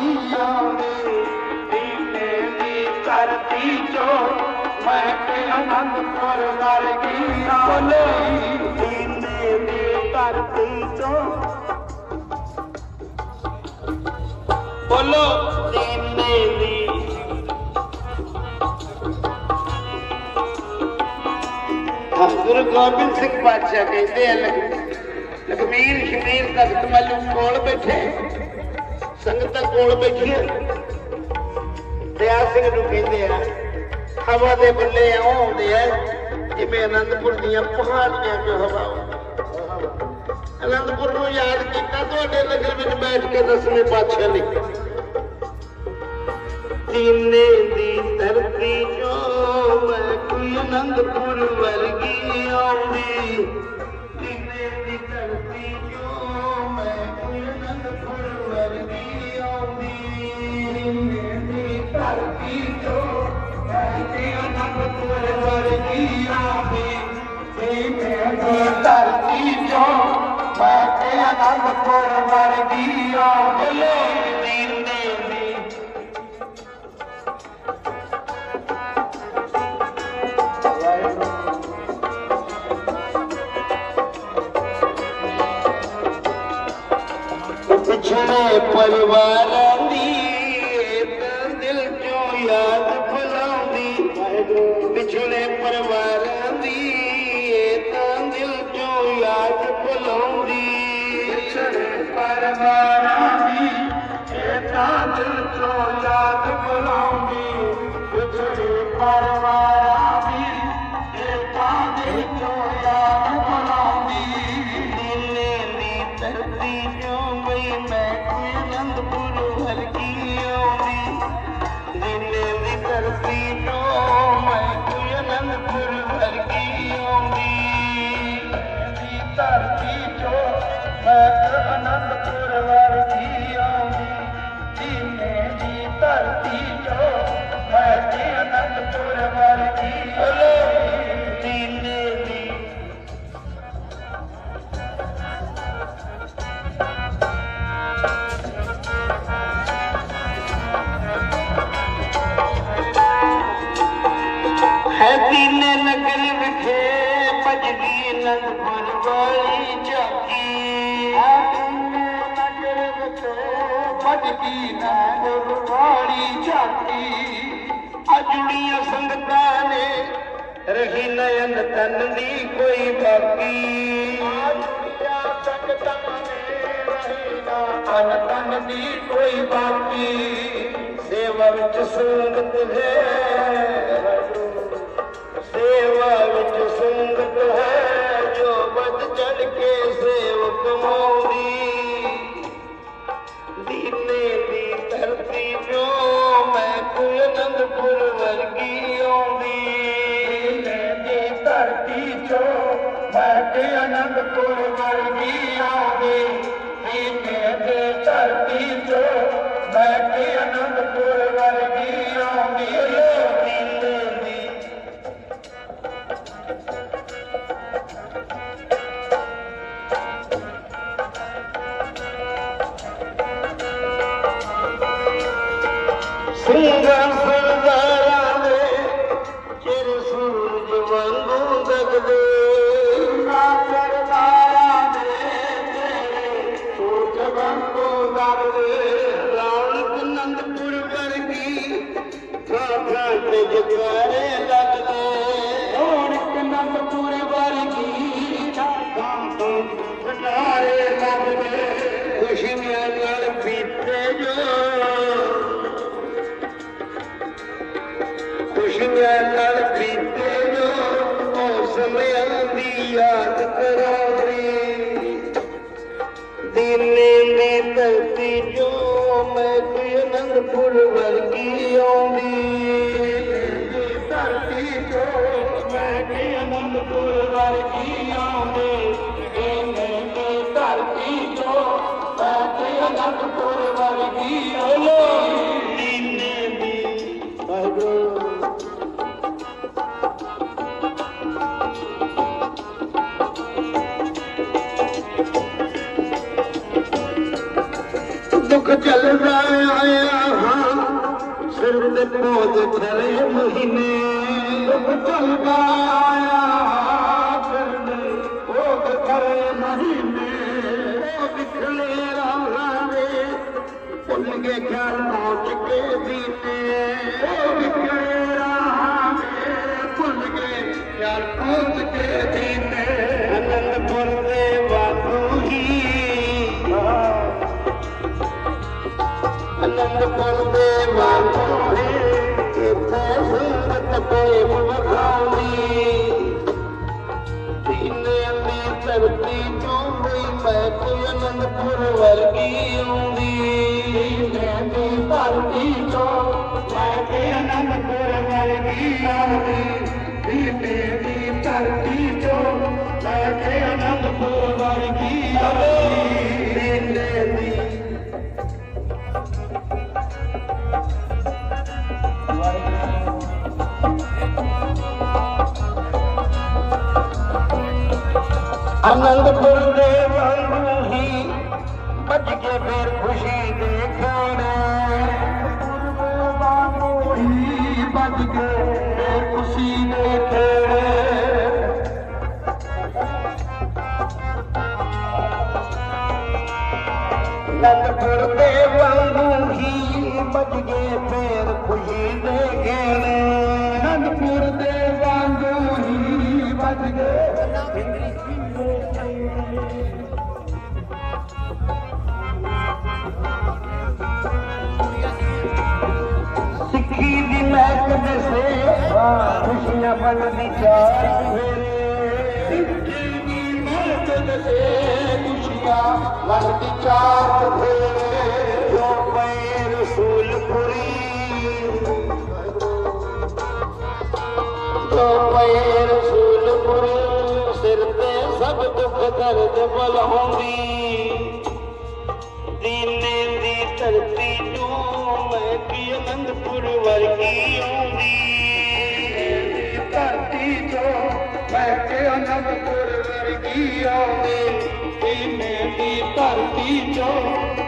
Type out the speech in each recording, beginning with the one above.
ਵਰਗੀ ਆਉਂਦੀ ਦੀਨੇ ਦੀ ਧਰਤੀ ਦੀ ਧਰਤੀ ਚੋਂ ਬੋਲੋ। ਦੀਨੇ ਦੀ ਗੁਰੂ ਗੋਬਿੰਦ ਸਿੰਘ ਪਾਤਸ਼ਾਹ ਕਹਿੰਦੇ ਆ ਲਖ- ਲਖਮੀਰ ਸ਼ਮੀਰ ਤਖਤ ਮੱਲੂ ਕੋਲ ਬੈਠੇ। ਸੰਗਤਾਂ ਕੋਲ ਬੈਠੀਆਂ ਦਿਆ ਸਿੰਘ ਨੂੰ ਕਹਿੰਦੇ ਆ, ਹਵਾ ਦੇ ਬੱਲੇ ਇਉਂ ਆਉਂਦੇ ਆ, ਜਿਵੇਂ ਅਨੰਦਪੁਰ ਦੀਆਂ ਪਹਾੜੀਆਂ ਚੋਂ ਹਵਾ ਅਨੰਦਪੁਰ ਨੂੰ ਯਾਦ ਕੀਤਾ, ਤੁਹਾਡੇ ਨਗਰ ਵਿੱਚ ਬੈਠ ਕੇ ਦਸਵੇਂ ਪਾਤਸ਼ਾਹ ਨੇ। ਤੀਨੇ ਦੀ ਧਰਤੀ ਚੋਂ ਮੈਂ ਕੋਈ ਅਨੰਦਪੁਰ ਵਰਗੀ ਆਉਂਦੀ। ਦੀਨੇ ਦੀ ਧਰਤੀ ਧਰਤੀ ਚੋਂ ਮੈਂ ਕੋਈ ਅਨੰਦਪੁਰ ਵਰਗੀ ਆਉਂਦੀ। ਦੀਨੇ पिछले परिवार जी तिछड़े परिवार जी त दिलि जो यादि बुलोदी परिवार त दिलि चो यादि बुली अनंदुर जी धरती जो नकली विगी न ਹੈ ਦੀਨੇ ਨਗਰ ਝਾਕੀ ਨਗਰ ਵਿੱਚ ਭਟਕੀ ਨਗਰ ਵਾਲੀ ਝਾਕੀ। ਅਜੁੜੀਆਂ ਸੰਗਤਾਂ ਨੇ ਰਹੀ ਨਯਨ ਤਨ ਦੀ ਕੋਈ ਬਾਕੀ। ਆਜੁੜੀਆਂ ਸੰਗਤਾਂ ਨੇ ਰਹੀ ਨਾ ਤਨ ਤਨ ਦੀ ਕੋਈ ਬਾਕੀ। ਸੇਵਾ ਵਿੱਚ ਸੰਗਤ ਹੈ। ਸੇਵਾ ਵਿੱਚ ਸੰਗਤ ਹੈ। ਕੇ ਸੇਵਕ ਮਾਉਂਦੀ ਦੀਨੇ ਦੀ ਧਰਤੀ ਜੋ ਮੈਂ ਕੋਈ ਅਨੰਦਪੁਰ ਵਰਗੀ ਆਉਂਦੀ ਦੀਨੇ ਦੀ ਧਰਤੀ ਚੋਂ ਮੈਂ ਕਿ ਅਨੰਦਪੁਰ ਸਿੰਘਾਂ ਸਰਦਾਰਾਂ ਦੇ ਚਿਰ ਸੂਰਜ ਵਾਂਗੂ ਦਗਦੇ ਸਰਦਾਰਾਂ ਦੇ ਤੇਰੇ ਸੂਰਜ ਵਾਂਗੂ ਦਰਦੇ ਰੌਣਕ ਅਨੰਦਪੁਰ ਵਰਗੀ ਥਾਂ ਥਾਂ ਤੇ ਜਗਾਰੇ ਲੱਗਦੇ। ਰੌਣਕ ਅਨੰਦਪੁਰ ਵਰਗੀ ਠਾਠਾਂ ਤੋਂ ਨਾਰੇ ਲੱਗਦੇ। ਖੁਸ਼ੀਆਂ ਨਾਲ ਪੀਤੇ ਜੋ ਉਹ ਦੀ ਯਾਦ ਕਰਾਉਂਦੀ ਦੀਨੇ ਦੀ ਧਰਤੀ ਜੋ ਮੈਂ ਕੋਈ ਅਨੰਦਪੁਰ ਵਰਗੀ ਆਉਂਦੀ ਧਰਤੀ ਚੋਂ ਮੈਂ ਕਿ ਅਨੰਦਪੁਰ ਵਰਗੀ ਆਉਂਦੀ ਇਹਨੇ ਦੀ ਧਰਤੀ ਚੋਂ ਮੈਂ ਕਿ ਅਨੰਦਪੁਰ ਵਰਗੀ ਆਉਂਦੀ चलदा रहा है। आया महीने। चलंदा आहियां भोग चले महीने। भोगे फुलगे घर पहुच के बी के ਧਰਤੀ ਤੋਂ ਹੋਈ ਮੈਂ ਕੋਈ ਅਨੰਦਪੁਰ ਵਰਗੀ ਆਉਂਦੀ। ਮੈਂ ਦੀ ਧਰਤੀ ਤੋਂ ਮੈਂ ਤੇ ਅਨੰਦਪੁਰ ਵਰਗੀ ਆਉਂਦੀ। ਦੀਨੇ ਦੀ ਧਰਤੀ ਅਨੰਦਪੁਰ ਦੇ ਵਾਂਗੂ ਹੀ ਵੱਜ ਕੇ ਫੇਰ ਖੁਸ਼ੀ ਦੇ ਖਾਣੇ ਹੀ ਵੱਜ ਕੇ ਖੁਸ਼ੀ ਦੇ ਖੇੜੇ ਅਨੰਦਪੁਰ ਦੇ ਵਾਂਗੂ ਹੀ ਵੱਜ ਕੇ ਫੇਰ ਖੁਸ਼ੀ ਦੇ ਗਾਣੇ ਅਨੰਦਪੁਰ ਦੇ ਵਾਂਗੂ ਹੀ ਵੱਜ ਗਏ ਸਿੱਖੀ ਦੀ ਮਹਿਕ ਦੇ ਖੁਸ਼ੀਆਂ ਬਣਦੀ ਚਾਰ ਫੇਰੇ। ਸਿੱਖੀ ਦੀ ਮਹਿਕ ਦੇ ਖੁਸ਼ੀਆਂ ਬਣਦੀ ਚਾਰ ਫੇਰੇ। ਸਭ ਦੁੱਖ ਦਰਦ ਬਲਾਉਂਦੀ ਦੀਨੇ ਦੀ ਧਰਤੀ ਤੋਂ ਮੈਂ ਕੀ ਅਨੰਦਪੁਰ ਵਰਗੀ ਆਉਂਦੀ ਧਰਤੀ ਤੋਂ ਮੈਂ ਕੇ ਅਨੰਦਪੁਰ ਵਰਗੀ ਆਉਂਦੀ। ਦੀਨੇ ਦੀ ਧਰਤੀ ਤੋਂ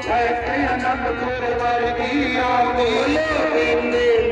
ਮੈਂ ਕੇ ਅਨੰਦਪੁਰ ਵਰਗੀ ਆਉਂਦੀ। ਦੀਨੇ